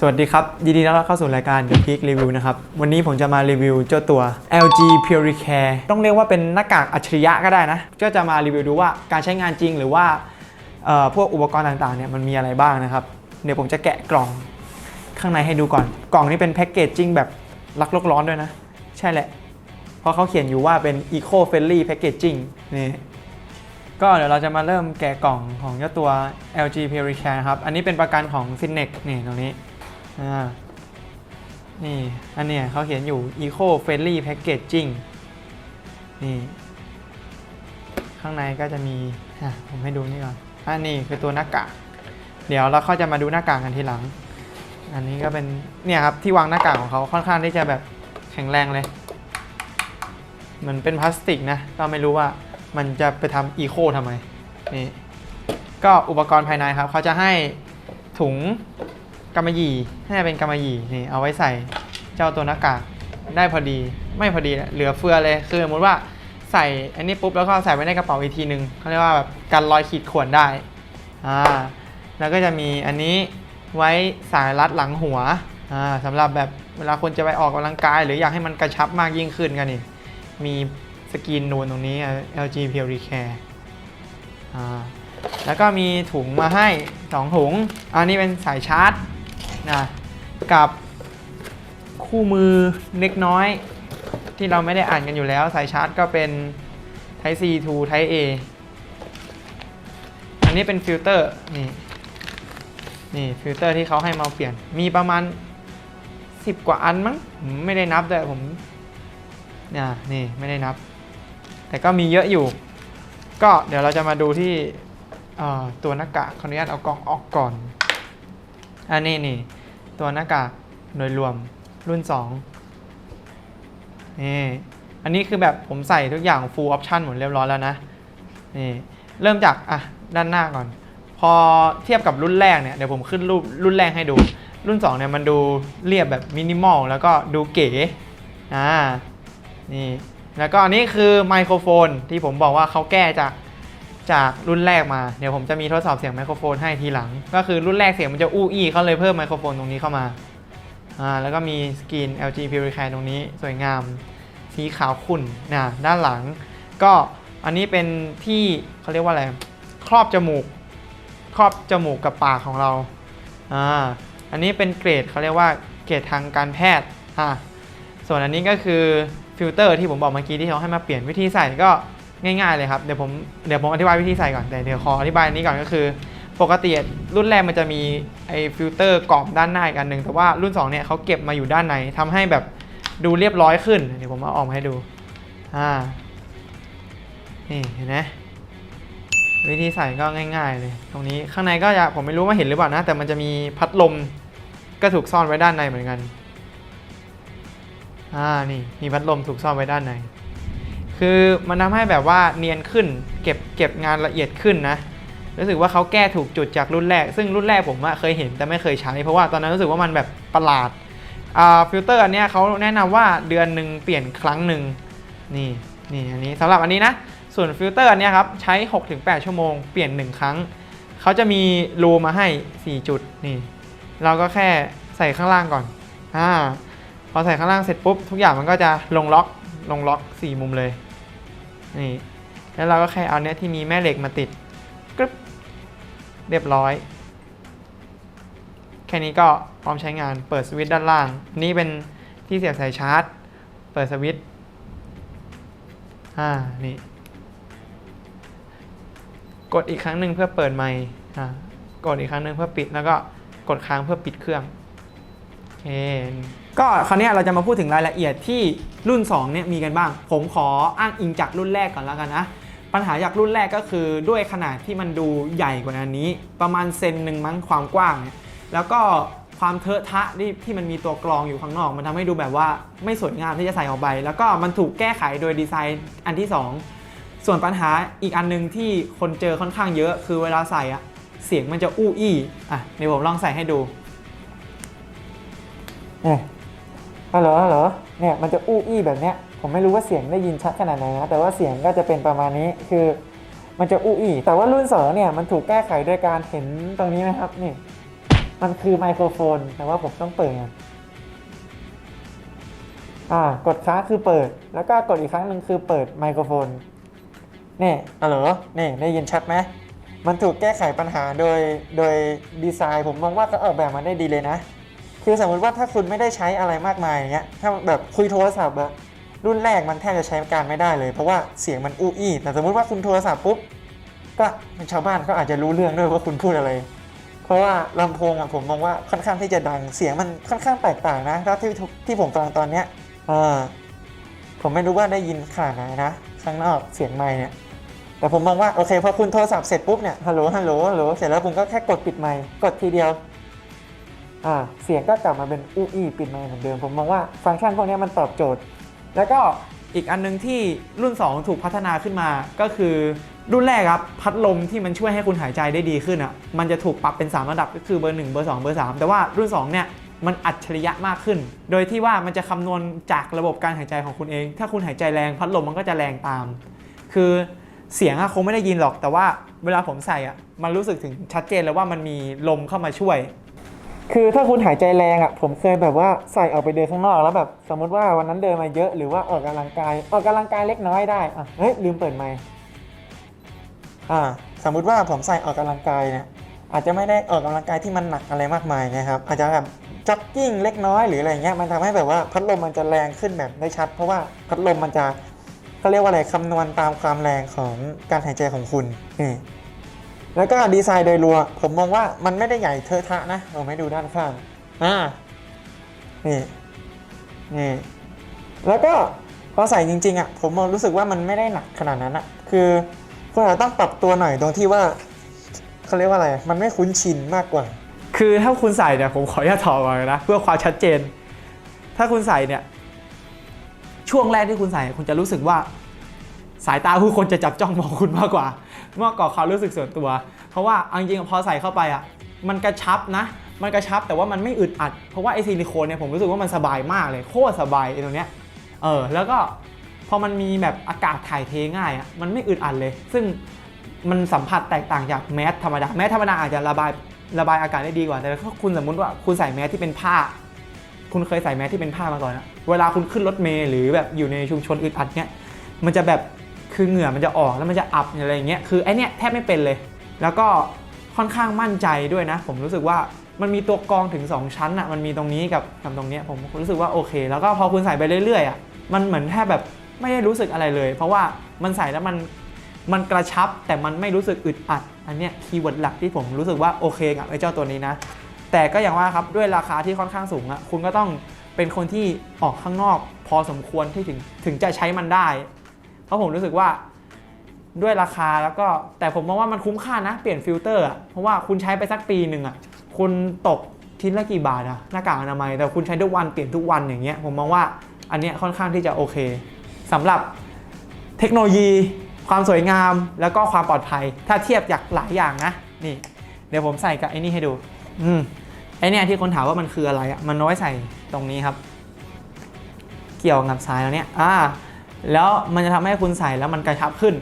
สวัสดีครับ ยินดีต้อนรับเข้าสู่รายการ The Peak Review นะครับ วันนี้ผมจะมารีวิวเจ้าตัว LG Puricare ต้องเรียกว่าเป็นหน้ากากอัจฉริยะก็ได้นะ ก็จะมารีวิวดูว่าการใช้งานจริงหรือว่าพวกอุปกรณ์ต่างๆเนี่ยมันมีอะไรบ้างนะครับ เดี๋ยวผมจะแกะกล่องข้างในให้ดูก่อน กล่องนี้เป็นแพ็กเกจจิ้งแบบรักโลกร้อนด้วยนะ ใช่แหละ เพราะเขาเขียนอยู่ว่าเป็น Eco Friendly Packaging นี่ก็เดี๋ยวเราจะมาเริ่มแกะกล่องของเจ้าตัว LG Puricare นะครับ อันนี้เป็นประกันของ s y n e x นี่ตรงนี้ อ่านี่อันเนี้ยเขาเขียนอยู่ Eco Friendly Packaging นี่ ข้างในก็จะมีอะผมให้ดูนี่ก่อนอันนี้คือตัวหน้ากากเดี๋ยวเราก็จะมาดูหน้ากากกันทีหลัง อันนี้ก็เป็นเนี่ยครับที่วางหน้ากากของเขาค่อนข้างที่จะแบบแข็งแรงเลยเหมือนเป็นพลาสติกนะก็ไม่รู้ว่ามันจะไปทำอีโคทำไมนี่ก็อุปกรณ์ภายในครับเขาจะให้ถุง กำมะหยี่ให้เป็นกำมะหยี่นี่เอาไว้ใส่เจ้าตัวหน้ากากได้พอดีไม่พอดีเหลือเฟือเลยคือสมมติว่าใส่อันนี้ปุ๊บแล้วก็ใส่ไว้ในกระเป๋าอีกทีหนึ่งเขาเรียกว่าแบบกันรอยขีดข่วนได้อ่าแล้วก็จะมีอันนี้ไว้สายรัดหลังหัวอ่าสำหรับแบบเวลาคนจะไปออกกำลังกาย หรืออยากให้มันกระชับมากยิ่งขึ้นกันนี่มีสกรีนนูนตรงนี้ LG Puricare อ่าแล้วก็มีถุงมาให้ 2 ถุงอันนี้เป็นสายชาร์จ นะกับคู่มือเล็กน้อย ที่เราไม่ได้อ่านกันอยู่แล้ว สายชาร์จก็เป็น Type C to Type A อันนี้เป็นฟิลเตอร์นี่นี่ฟิลเตอร์ที่เขาให้มาเปลี่ยน มีประมาณ 10 กว่าอันมั้งไม่ได้นับด้วยผมนี่นี่ไม่ได้นับ แต่ก็มีเยอะอยู่ ก็เดี๋ยวเราจะมาดูที่ตัวหน้ากากขออนุญาตเอากล่องออกก่อนอันนี้นี่ ตัวหน้ากากโดยรวมรุ่น2นี่อันนี้คือแบบผมใส่ทุกอย่าง full option หมดเรียบร้อยแล้วนะนี่เริ่มจากอะด้านหน้าก่อน พอเทียบกับรุ่นแรกเนี่ยเดี๋ยวผมขึ้นรูปรุ่นแรกให้ดู รุ่น2เนี่ยมันดูเรียบแบบมินิมอลแล้วก็ดูเก๋อ่านี่แล้วก็อันนี้คือไมโครโฟนที่ผมบอกว่าเขาแก้จาก จากรุ่นแรกมา เดี๋ยวผมจะมีทดสอบเสียงไมโครโฟนให้ทีหลัง ก็คือรุ่นแรกเสียงมันจะอู้อี้เขาเลยเพิ่มไมโครโฟนตรงนี้เข้ามาอ่าแล้วก็มีสกรีน LG Puricare ตรงนี้สวยงามสีขาวขุ่นนะด้านหลัง ก็อันนี้เป็นที่เขาเรียกว่าอะไรครอบจมูก ครอบจมูกกับปากของเราอ่าอันนี้เป็นเกรดเขาเรียกว่าเกรดทางการแพทย์อ่าส่วนอันนี้ก็คือฟิลเตอร์ที่ผมบอกเมื่อกี้ที่เขาให้มาเปลี่ยนวิธีใส่ก็ ง่ายๆเลยครับเดี๋ยวผมเดี๋ยวผมอธิบายวิธีใส่ก่อนแต่เดี๋ยวขออธิบายอันนี้ก่อนก็คือ ปกติรุ่นแรกมันจะมีไอ้ฟิลเตอร์กรอบด้านหน้าอีกอันหนึ่งแต่ว่ารุ่น2เนี่ยเขาเก็บมาอยู่ด้านในทำให้แบบดูเรียบร้อยขึ้นเดี๋ยวผมเอาออกมาให้ดูอ่านี่เห็นไหมวิธีใส่ก็ง่าย ๆ เลย ตรงนี้ข้างในก็จะผมไม่รู้ว่าเห็นหรือเปล่านะ แต่มันจะมีพัดลมก็ถูกซ่อนไว้ด้านในเหมือนกัน อ่านี่มีพัดลมถูกซ่อนไว้ด้านใน คือมันทำให้แบบว่าเนียนขึ้น เก็บเก็บงานละเอียดขึ้นนะ รู้สึกว่าเขาแก้ถูกจุดจากรุ่นแรก ซึ่งรุ่นแรกผมอะเคยเห็นแต่ไม่เคยใช้ เพราะว่าตอนนั้นรู้สึกว่ามันแบบประหลาดอ่าฟิลเตอร์อันเนี้ยเขาแนะนำว่าเดือนหนึ่งเปลี่ยนครั้งหนึ่งนี่นี่อันนี้สำหรับอันนี้นะ ส่วนฟิลเตอร์อันเนี้ยครับใช้ 6-8 ชั่วโมงเปลี่ยน 1 ครั้ง เขาจะมีรูมาให้ 4 จุดนี่ เราก็แค่ใส่ข้างล่างก่อนอ่าพอใส่ข้างล่างเสร็จปุ๊บทุกอย่างมันก็จะลงล็อกลงล็อก 4 มุมเลย นี่ แล้วเราก็แค่เอาเนี้ยที่มีแม่เหล็กมาติดกรึบเรียบร้อย แค่นี้ก็พร้อมใช้งาน เปิดสวิตช์ด้านล่าง นี่เป็นที่เสียบสายชาร์จ เปิดสวิตช์ อ่า นี่ กดอีกครั้งหนึ่งเพื่อเปิดไมค์อ่ากดอีกครั้งหนึ่งเพื่อปิด แล้วก็กดค้างเพื่อปิดเครื่อง โอเค ก็คราวนี้เราจะมาพูดถึงรายละเอียดที่รุ่น2เนี่ยมีกันบ้าง ผมขออ้างอิงจากรุ่นแรกก่อนแล้วกันนะ ปัญหาจากรุ่นแรกก็คือด้วยขนาดที่มันดูใหญ่กว่าอันนี้ ประมาณเซนหนึ่งมั้งความกว้างเนี่ยแล้วก็ความเทอะทะที่ที่มันมีตัวกรองอยู่ข้างนอก มันทำให้ดูแบบว่าไม่สวยงามที่จะใส่ออกไป แล้วก็มันถูกแก้ไขโดยดีไซน์อันที่ 2 ส่วนปัญหาอีกอันหนึงที่คนเจอค่อนข้างเยอะ คือเวลาใส่อะเสียงมันจะอู้อี้อะเดี๋ยวผมลองใส่ให้ดูเนี่ย ฮัลโหลฮัลโหลเนี่ยมันจะอู้อี้แบบเนี้ยผมไม่รู้ว่าเสียงได้ยินชัดขนาดไหนนะแต่ว่าเสียงก็จะเป็นประมาณนี้คือ มันจะอู้อี้แต่ว่ารุ่นสองเนี่ยมันถูกแก้ไขโดยการเห็นตรงนี้ไหมครับนี่มันคือไมโครโฟน แต่ว่าผมต้องเปิดมันอ่ากดค้างคือเปิด แล้วก็กดอีกครั้งหนึ่งคือเปิดไมโครโฟนนี่อ๋อเหรอนี่ได้ยินชัดไหมมันถูกแก้ไขปัญหาโดยโดยดีไซน์ ผมมองว่าเขาออกแบบมาได้ดีเลยนะ คือสมมติว่าถ้าคุณไม่ได้ใช้อะไรมากมายอย่างเงี้ยถ้าแบบคุยโทรศัพท์อะรุ่นแรกมันแทบจะใช้การไม่ได้เลย เพราะว่าเสียงมันอู้อี้แต่สมมติว่าคุณโทรศัพท์ปุ๊บก็ชาวบ้านเขาอาจจะรู้เรื่องด้วยว่าคุณพูดอะไร เพราะว่าลำโพงอะผมมองว่าค่อนข้างที่จะดังเสียงมันค่อนข้างแตกต่างนะแล้วที่ที่ผมฟังตอนเนี้ยอผมไม่รู้ว่าได้ยินขนาดไหนนะข้างนอกเสียงไมค์เนี่ยแต่ผมมองว่าโอเคพอคุณโทรศัพท์เสร็จปุ๊บเนี่ยฮัลโหลฮัลโหลฮัลโหลเสร็จแล้วคุณก็แค่กดปิดไมค์กดทีเดียว เสียงก็กลับมาเป็นอู้อี้ปิดไมค์เหมือนเดิม ผมมองว่าฟังก์ชันพวกนี้มันตอบโจทย์ แล้วก็อีกอันนึงที่รุ่น 2 ถูกพัฒนาขึ้นมาก็คือรุ่นแรกครับพัดลมที่มันช่วยให้คุณหายใจได้ดีขึ้นอะมันจะถูกปรับเป็น 3 ระดับก็คือเบอร์ 1 เบอร์ 2 เบอร์ 3 แต่ว่ารุ่น 2 เนี่ยมันอัจฉริยะมากขึ้น โดยที่ว่ามันจะคำนวณจากระบบการหายใจของคุณเอง ถ้าคุณหายใจแรงพัดลมมันก็จะแรงตาม คือเสียงอะคงไม่ได้ยินหรอก แต่ว่าเวลาผมใส่อะมันรู้สึกถึงชัดเจนเลยว่ามันมีลมเข้ามาช่วย คือถ้าคุณหายใจแรงอะ ผมเคยแบบว่าใส่ออกไปเดินข้างนอกแล้วแบบสมมติว่าวันนั้นเดินมาเยอะหรือว่าออกกำลังกาย ออกกำลังกายเล็กน้อยได้อะเฮ้ยลืมเปิดไมค์อ่า สมมุติว่าผมใส่ออกกำลังกายเนี่ยอาจจะไม่ได้ออกกำลังกายที่มันหนักอะไรมากมายนะครับอาจจะแบบจ็อกกิ้งเล็กน้อยหรืออะไรเงี้ยมันทำให้แบบว่าพัดลมมันจะแรงขึ้นแบบได้ชัด เพราะว่าพัดลมมันจะเขาเรียกว่าอะไรคำนวณตามความแรงของการหายใจของคุณนี่ แล้วก็ดีไซน์โดยรวมผมมองว่ามันไม่ได้ใหญ่เทอะทะนะเราไม่ดูด้านข้างอ่านี่นี่แล้วก็พอใส่จริงๆอะผมมองรู้สึกว่ามันไม่ได้หนักขนาดนั้นอะคือคุณอาจต้องปรับตัวหน่อยตรงที่ว่าเขาเรียกว่าอะไร มันไม่คุ้นชินมากกว่า คือถ้าคุณใส่เนี่ยผมขออนุญาตถอดก่อนนะเพื่อความชัดเจน ถ้าคุณใส่เนี่ยช่วงแรกที่คุณใส่คุณจะรู้สึกว่า สายตาผู้คนจะจับจ้องมองคุณมากกว่า มากกว่าความรู้สึกส่วนตัว เพราะว่าเอาจริงๆพอใส่เข้าไปอะมันกระชับนะ มันกระชับแต่ว่ามันไม่อึดอัด เพราะว่าไอซิลิโคนเนี่ยผมรู้สึกว่ามันสบายมากเลยโคตรสบายไอตรงเนี้ยเออแล้วก็พอมันมีแบบอากาศถ่ายเทง่ายอะมันไม่อึดอัดเลย ซึ่งมันสัมผัสแตกต่างจากแมสธรรมดาแมสธรรมดาอาจจะระบายระบายอากาศได้ดีกว่า แต่ถ้าคุณสมมุติว่าคุณใส่แมสที่เป็นผ้า คุณเคยใส่แมสที่เป็นผ้ามาก่อนอะเวลาคุณขึ้นรถเมล์หรือแบบอยู่ในชุมชนอึดอัดเนี้ยมันจะแบบ คือเหงื่อมันจะออกแล้วมันจะอับอะไรอย่างเงี้ยคือไอเนี้ยแทบไม่เป็นเลย แล้วก็ค่อนข้างมั่นใจด้วยนะ ผมรู้สึกว่ามันมีตัวกรองถึง 2 ชั้นอะมันมีตรงนี้กับกับตรงเนี้ยผมรู้สึกว่าโอเค แล้วก็พอคุณใส่ไปเรื่อยๆอะมันเหมือนแทบแบบไม่ได้รู้สึกอะไรเลย เพราะว่ามันใส่แล้วมันมันกระชับแต่มันไม่รู้สึกอึดอัด อันเนี้ยคีย์เวิร์ดหลักที่ผมรู้สึกว่าโอเคกับไอ้เจ้าตัวนี้นะ แต่ก็อย่างว่าครับด้วยราคาที่ค่อนข้างสูงอะคุณก็ต้องเป็นคนที่ออกข้างนอก พอสมควรที่ถึงถึงจะใช้มันได้ เพราะผมรู้สึกว่าด้วยราคาแล้วก็แต่ผมมองว่ามันคุ้มค่านะ เปลี่ยนฟิลเตอร์อะเพราะว่าคุณใช้ไปสักปีหนึ่งอะคุณตกชิ้นละกี่บาทอะหน้ากากอนามัยแต่คุณใช้ทุกวันเปลี่ยนทุกวันอย่างเงี้ยผมมองว่าอันเนี้ยค่อนข้างที่จะโอเคสำหรับเทคโนโลยี ความสวยงาม แล้วก็ความปลอดภัย ถ้าเทียบจากหลายอย่างนะนี่ เดี๋ยวผมใส่กับไอ้นี่ให้ดู อืมไอเนี่ยที่คนถามว่ามันคืออะไรอะมันน้อยใส่ตรงนี้ครับ เกี่ยวกับสายแล้วเนี่ยอ่า แล้วมันจะทำให้คุณใส่แล้วมันกระชับขึ้น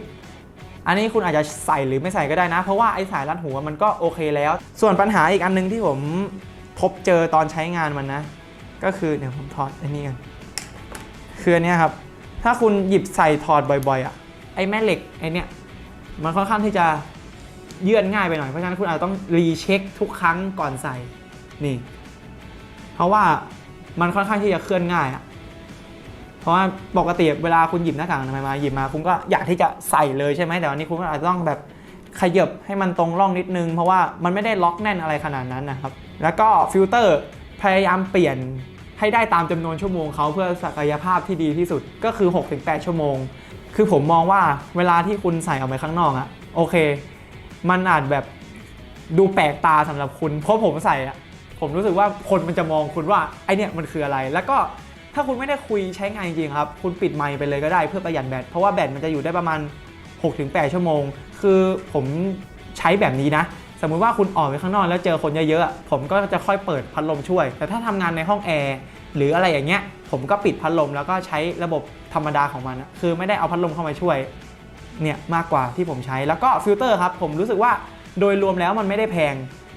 อันนี้คุณอาจจะใส่หรือไม่ใส่ก็ได้นะ เพราะว่าไอ้สายรัดหัวมันก็โอเคแล้ว ส่วนปัญหาอีกอันนึงที่ผมพบเจอตอนใช้งานมันนะ ก็คือเดี๋ยวผมถอดไอ้นี่กันคืออันนี้ครับ ถ้าคุณหยิบใส่ถอดบ่อยๆอะไอ้แม่เหล็กไอเนี้ยมันค่อนข้างที่จะเยื่อนง่ายไปหน่อย เพราะฉะนั้นคุณอาจจะต้องรีเช็คทุกครั้งก่อนใส่นี่ เพราะว่ามันค่อนข้างที่จะเคลื่อนง่ายอะ ราะว่าปกติเวลาคุณหยิบหน้ากากอนามัยมาหยิบมา คุณก็อยากที่จะใส่เลยใช่ไหมแต่วันนี้คุณก็อาจจะต้องแบบขยับให้มันตรงร่องนิดนึง เพราะว่ามันไม่ได้ล็อกแน่นอะไรขนาดนั้นนะครับ แล้วก็ฟิลเตอร์พยายามเปลี่ยนให้ได้ตามจำนวนชั่วโมงเขาเพื่อศักยภาพที่ดีที่สุดก็คือ 6-8 ชั่วโมง คือผมมองว่าเวลาที่คุณใส่ออกไปข้างนอกอะโอเค มันอาจแบบดูแปลกตาสำหรับคุณ เพราะผมใส่อะผมรู้สึกว่าคนมันจะมองคุณว่าไอเนี่ยมันคืออะไรแล้วก็ ถ้าคุณไม่ได้คุยใช้งานจริงๆครับ คุณปิดไมค์ไปเลยก็ได้เพื่อประหยัดแบต เพราะว่าแบตมันจะอยู่ได้ประมาณ 6-8 ชั่วโมง คือผมใช้แบบนี้นะ สมมุติว่าคุณออกไปข้างนอกแล้วเจอคนเยอะๆอะผมก็จะค่อยเปิดพัดลมช่วย แต่ถ้าทำงานในห้องแอร์หรืออะไรอย่างเงี้ย ผมก็ปิดพัดลมแล้วก็ใช้ระบบธรรมดาของมัน คือไม่ได้เอาพัดลมเข้ามาช่วย เนี่ยมากกว่าที่ผมใช้ แล้วก็ฟิลเตอร์ครับ ผมรู้สึกว่าโดยรวมแล้วมันไม่ได้แพง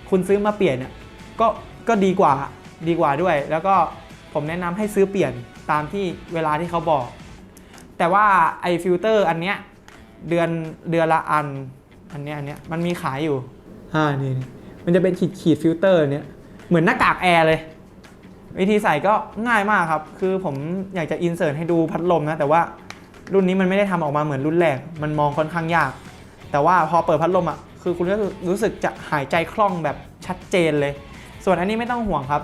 คุณซื้อมาเปลี่ยนเนี่ยก็ก็ดีกว่า ดีกว่าด้วย แล้วก็ ผมแนะนำให้ซื้อเปลี่ยนตามที่เวลาที่เขาบอก แต่ว่าไอฟิลเตอร์อันเนี้ยเดือนเดือนละอันอันเนี้ยอันเนี้ยมันมีขายอยู่อ่านี่มันจะเป็นขีดขีดฟิลเตอร์เนี้ยเหมือนหน้ากากแอร์เลย วิธีใส่ก็ง่ายมากครับ คือผมอยากจะอินเสิร์ตให้ดูพัดลมนะ แต่ว่ารุ่นนี้มันไม่ได้ทำออกมาเหมือนรุ่นแรก มันมองค่อนข้างยาก แต่ว่าพอเปิดพัดลมอะ คือคุณรู้สึกรู้สึกจะหายใจคล่องแบบชัดเจนเลย ส่วนอันนี้ไม่ต้องห่วงครับ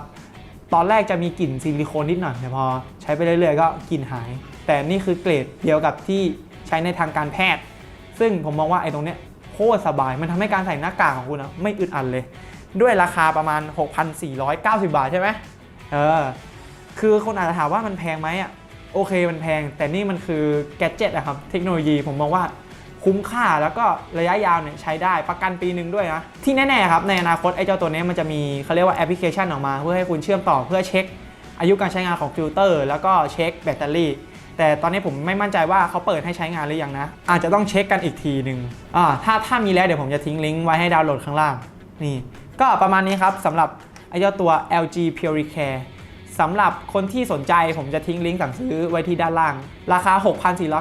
ตอนแรกจะมีกลิ่นซิลิโคนนิดหน่อยแต่พอใช้ไปเรื่อยๆก็กลิ่นหาย แต่นี่คือเกรดเดียวกับที่ใช้ในทางการแพทย์ ซึ่งผมมองว่าไอ้ตรงเนี้ยโคตรสบาย มันทำให้การใส่หน้ากากของคุณอะไม่อึดอัดเลย ด้วยราคาประมาณ 6,490 บาทใช่ไหมเออ คือคนอาจจะถามว่ามันแพงไหมอะ โอเคมันแพง แต่นี่มันคือแกจิตอะครับ เทคโนโลยีผมมองว่า คุ้มค่าแล้วก็ระยะยาวเนี่ยใช้ได้ประกันปีหนึ่งด้วยนะ ที่แน่ๆครับในอนาคตไอ้เจ้าตัวเนี้ยมันจะมีเขาเรียกว่าแอปพลิเคชันออกมา เพื่อให้คุณเชื่อมต่อเพื่อเช็ค อายุการใช้งานของฟิลเตอร์ แล้วก็เช็คแบตเตอรี่ แต่ตอนนี้ผมไม่มั่นใจว่าเขาเปิดให้ใช้งานหรือยังนะ อาจจะต้องเช็คกันอีกทีหนึ่งอ่าถ้าถ้ามีแล้วเดี๋ยวผมจะทิ้งลิงก์ไว้ให้ดาวน์โหลดข้างล่างนี่ก็ประมาณนี้ครับสำหรับไอ้เจ้าตัว LG Puricare สำหรับคนที่สนใจผมจะทิ้งลิงก์สั่งซื้อไว้ที่ด้านล่าง ราคา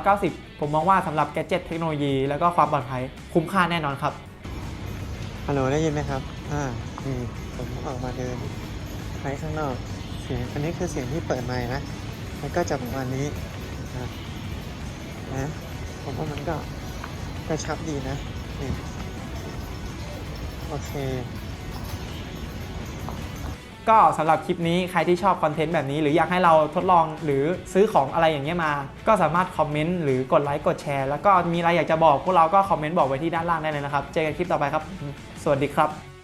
6,490 ผมมองว่าสำหรับ g a d g e t เทคโนโลยี แล้วก็ความปลอดภัยคุ้มค่าแน่นอนครับฮัลโหลได้ยินไหมครับ อ่านี่ผมออกมาเดินไปข้างนอกเสียงอันนี้คือเสียงที่เปิดไมค์นะมันก็จะประมาณนี้นะนะผมว่ามันก็กระชับดีนะนี่โอเค ก็สำหรับคลิปนี้ใครที่ชอบคอนเทนต์แบบนี้ หรืออยากให้เราทดลองหรือซื้อของอะไรอย่างเงี้ยมา ก็สามารถคอมเมนต์หรือกดไลค์กดแชร์แล้วก็มีอะไรอยากจะบอกพวกเราก็คอมเมนต์บอกไว้ที่ด้านล่างได้เลยนะครับ เจอกันคลิปต่อไปครับ สวัสดีครับ